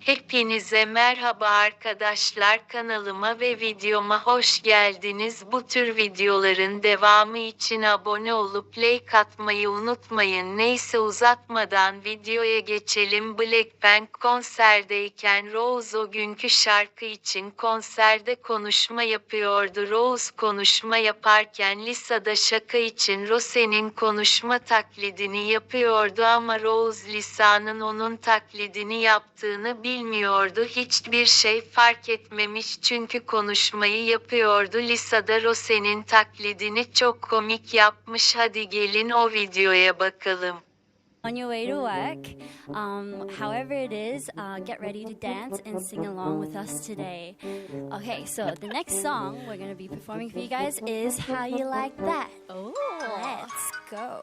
Hepinize merhaba arkadaşlar kanalıma ve videoma hoş geldiniz. Bu tür videoların devamı için abone olup like atmayı unutmayın. Neyse uzatmadan videoya geçelim. Blackpink konserdeyken Rose o günkü şarkı için konserde konuşma yapıyordu. Rose konuşma yaparken Lisa'da şaka için Rose'nin konuşma taklidini yapıyordu ama Rose Lisa'nın onun taklidini yaptığını bilmiyordu. Hiçbir şey fark etmemiş çünkü konuşmayı yapıyordu. Lisa da Rose'nin taklidini çok komik yapmış. Hadi gelin o videoya bakalım. on your way to work. Um, however it is, uh, get ready to dance and sing along with us today. Okay, so the next song we're going to be performing for you guys is How You Like That. Oh, let's go.